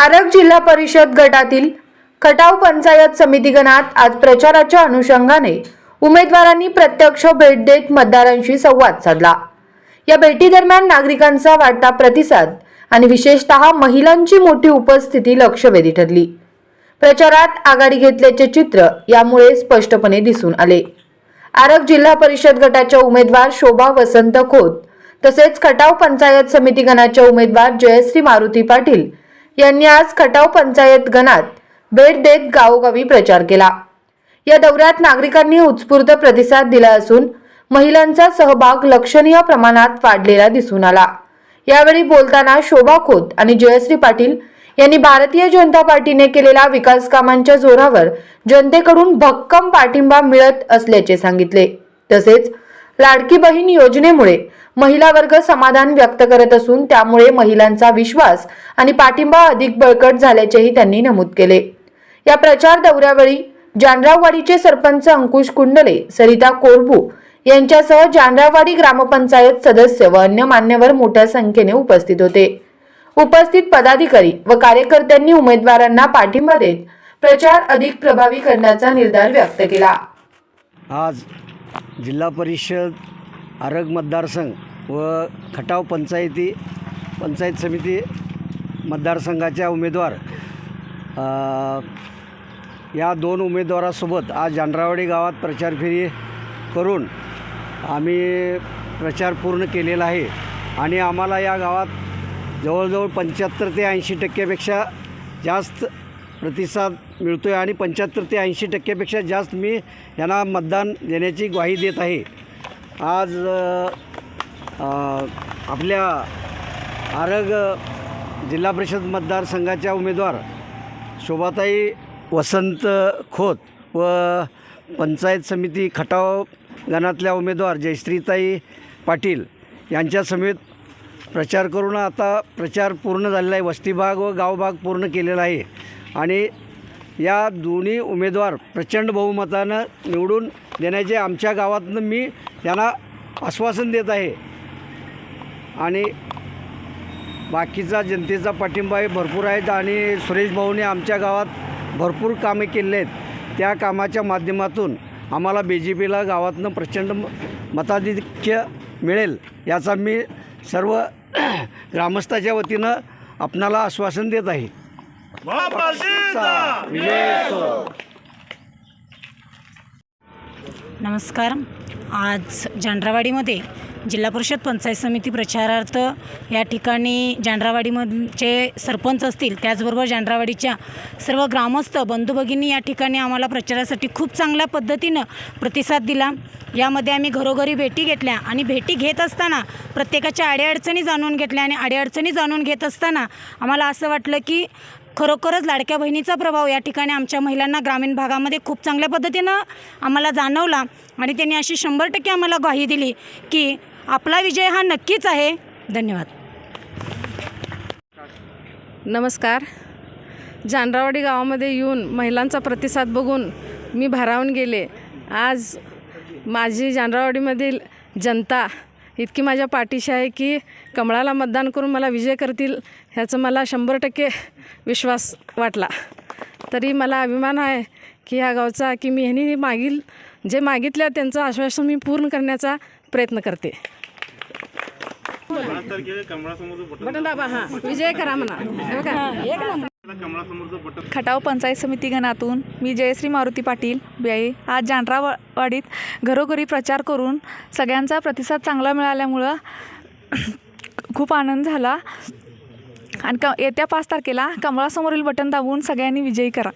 आरग जिल्हा परिषद गटातील खटाव पंचायत समिती गणात आज प्रचाराच्या अनुषंगाने उमेदवारांनी प्रत्यक्ष भेट देत मतदारांशी संवाद साधला. या भेटीदरम्यान नागरिकांचा वाढता प्रतिसाद आणि विशेषतः महिलांची मोठी उपस्थिती लक्षवेधी ठरली. प्रचारात आघाडी घेतल्याचे चित्र यामुळे स्पष्टपणे दिसून आले. आरग जिल्हा परिषद गटाच्या उमेदवार शोभा वसंत खोत तसेच खटाव पंचायत समिती गणाच्या उमेदवार जयश्री मारुती पाटील यांनी आज खटाव पंचायत गणात भेट देत गावोगावी प्रचार केला. या दौऱ्यात नागरिकांनी उत्स्फूर्त प्रतिसाद दिला असून महिलांचा सहभाग लक्षणीय प्रमाणात वाढलेला दिसून आला. यावेळी बोलताना शोभा खोत आणि जयश्री पाटील यांनी भारतीय जनता पार्टीने केलेल्या विकास कामांच्या जोरावर जनतेकडून भक्कम पाठिंबा मिळत असल्याचे सांगितले. तसेच लाडकी बहीण योजनेमुळे महिला वर्ग समाधान व्यक्त करत असून त्यामुळे महिलांचा विश्वास आणि पाठिंबा अधिक बळकट झाल्याचेही त्यांनी नमूद केले. या प्रचार दौऱ्यावेळी जानराववाडीचे सरपंच अंकुश कुंडले सरिता कोरबू यांच्यासह जानराववाडी ग्रामपंचायत सदस्य व अन्य मान्यवर मोठ्या संख्येने उपस्थित होते. उपस्थित पदाधिकारी व कार्यकर्त्यांनी उमेदवारांना पाठिंबा देत प्रचार अधिक प्रभावी करण्याचा निर्धार व्यक्त केला. आज जिल्हा परिषद आरग मतदारसंघ व खटाव पंचायती पंचायत समिती मतदारसंघाच्या उमेदवार. या दोन उमेदवारासोबत आज जानरावाडी गावात प्रचार फेरी करून आम्ही प्रचार पूर्ण केलेला आहे. आणि आम्हाला या गावात जवळजवळ पंच्याहत्तर ते ऐंशी टक्क्यापेक्षा जास्त प्रतिसाद मिळतो आहे आणि पंच्याहत्तर ते ऐंशी टक्क्यापेक्षा जास्त मी यांना मतदान देण्याची ग्वाही देत आहे. आज आपल्या आरग जिल्हा परिषद मतदारसंघाच्या उमेदवार शोभाताई वसंत खोत व पंचायत समिती खटाव गणातल्या उमेदवार जयश्रीताई पाटील यांच्या समेत प्रचार करून आता प्रचार पूर्ण झालेला आहे. वस्ती भाग व गावभाग पूर्ण केलेला आहे. आणि या दोन्ही उमेदवार प्रचंड बहुमतानं निवडून देण्याचे आमच्या गावातनं मी त्यांना आश्वासन देत आहे. आणि बाकीचा जनतेचा पाठिंबा हे भरपूर आहेत आणि सुरेश भाऊने आमच्या गावात भरपूर कामे केले आहेत. त्या कामाच्या माध्यमातून आम्हाला बी जे पीला गावातनं प्रचंड म- मताधिक्य मिळेल याचा मी सर्व ग्रामस्थाच्या वतीनं आपणाला आश्वासन देत आहे. नमस्कार. आज जांड्रावाडीमध्ये जिल्हा परिषद पंचायत समिती प्रचारार्थ या ठिकाणी जांड्रावाडीमधचे सरपंच असतील त्याचबरोबर जांड्रावाडीच्या सर्व ग्रामस्थ बंधू भगिनी या ठिकाणी आम्हाला प्रचारासाठी खूप चांगल्या पद्धतीनं प्रतिसाद दिला. यामध्ये आम्ही घरोघरी भेटी घेतल्या आणि भेटी घेत असताना प्रत्येकाच्या अडीअडचणी जाणून घेतल्या आणि अडीअडचणी जाणून घेत असताना आम्हाला असं वाटलं की खरोखरच लाडक्या बहिणीचा प्रभाव या ठिकाणी आमच्या महिलांना ग्रामीण भागामध्ये खूप चांगल्या पद्धतीनं आम्हाला जाणवला आणि त्यांनी अशी शंभर टक्के आम्हाला ग्वाही दिली की आपला विजय हा नक्कीच आहे. धन्यवाद. नमस्कार. जानरावाडी गावामध्ये येऊन महिलांचा प्रतिसाद बघून मी भारावून गेले. आज माझी जानरावाडीमधील जनता इतकी माझ्या पाठीशी आहे की कमळाला मतदान करून मला विजय करतील ह्याचं मला शंभर टक्के विश्वास वाटला. तरी मला अभिमान आहे की ह्या गावचा की मी ह्यांनी मागील जे मागितल्या त्यांचं आश्वासन मी पूर्ण करण्याचा प्रयत्न करते. बटन दाबा हां. विजय करा म्हणा. खटाव पंचायत समिती गणातून मी जयश्री मारुती पाटील बिआई आज जानरावाडीत घरोघरी प्रचार करून सगळ्यांचा प्रतिसाद चांगला मिळाल्यामुळं खूप आनंद झाला. आणि क येत्या पाच तारखेला कमळासमोरील बटन दाबून सगळ्यांनी विजयी करा.